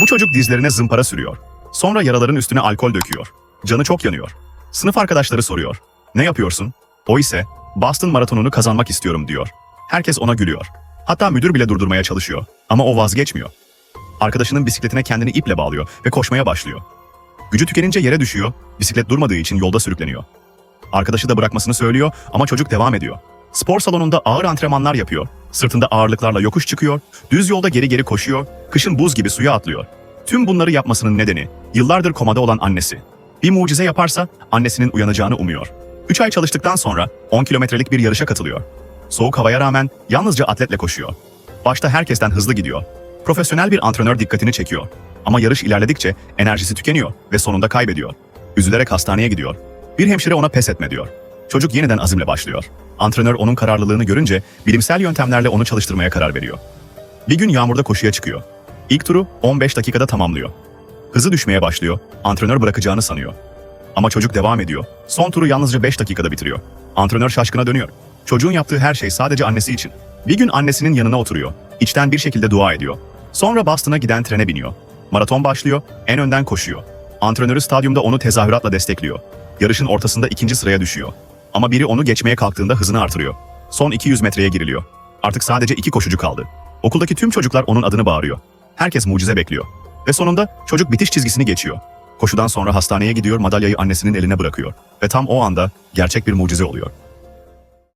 Bu çocuk dizlerine zımpara sürüyor. Sonra yaraların üstüne alkol döküyor. Canı çok yanıyor. Sınıf arkadaşları soruyor. Ne yapıyorsun? O ise Boston maratonunu kazanmak istiyorum diyor. Herkes ona gülüyor. Hatta müdür bile durdurmaya çalışıyor. Ama o vazgeçmiyor. Arkadaşının bisikletine kendini iple bağlıyor ve koşmaya başlıyor. Gücü tükenince yere düşüyor, bisiklet durmadığı için yolda sürükleniyor. Arkadaşı da bırakmasını söylüyor ama çocuk devam ediyor. Spor salonunda ağır antrenmanlar yapıyor. Sırtında ağırlıklarla yokuş çıkıyor, düz yolda geri geri koşuyor, kışın buz gibi suya atlıyor. Tüm bunları yapmasının nedeni yıllardır komada olan annesi. Bir mucize yaparsa annesinin uyanacağını umuyor. 3 ay çalıştıktan sonra 10 kilometrelik bir yarışa katılıyor. Soğuk havaya rağmen yalnızca atletle koşuyor. Başta herkesten hızlı gidiyor. Profesyonel bir antrenör dikkatini çekiyor. Ama yarış ilerledikçe enerjisi tükeniyor ve sonunda kaybediyor. Üzülerek hastaneye gidiyor. Bir hemşire ona pes etme diyor. Çocuk yeniden azimle başlıyor. Antrenör onun kararlılığını görünce bilimsel yöntemlerle onu çalıştırmaya karar veriyor. Bir gün yağmurda koşuya çıkıyor. İlk turu 15 dakikada tamamlıyor. Hızı düşmeye başlıyor. Antrenör bırakacağını sanıyor. Ama çocuk devam ediyor. Son turu yalnızca 5 dakikada bitiriyor. Antrenör şaşkına dönüyor. Çocuğun yaptığı her şey sadece annesi için. Bir gün annesinin yanına oturuyor. İçten bir şekilde dua ediyor. Sonra Boston'a giden trene biniyor. Maraton başlıyor, en önden koşuyor. Antrenörü stadyumda onu tezahüratla destekliyor. Yarışın ortasında ikinci sıraya düşüyor. Ama biri onu geçmeye kalktığında hızını artırıyor. Son 200 metreye giriliyor. Artık sadece iki koşucu kaldı. Okuldaki tüm çocuklar onun adını bağırıyor. Herkes mucize bekliyor. Ve sonunda çocuk bitiş çizgisini geçiyor. Koşudan sonra hastaneye gidiyor, madalyayı annesinin eline bırakıyor. Ve tam o anda gerçek bir mucize oluyor.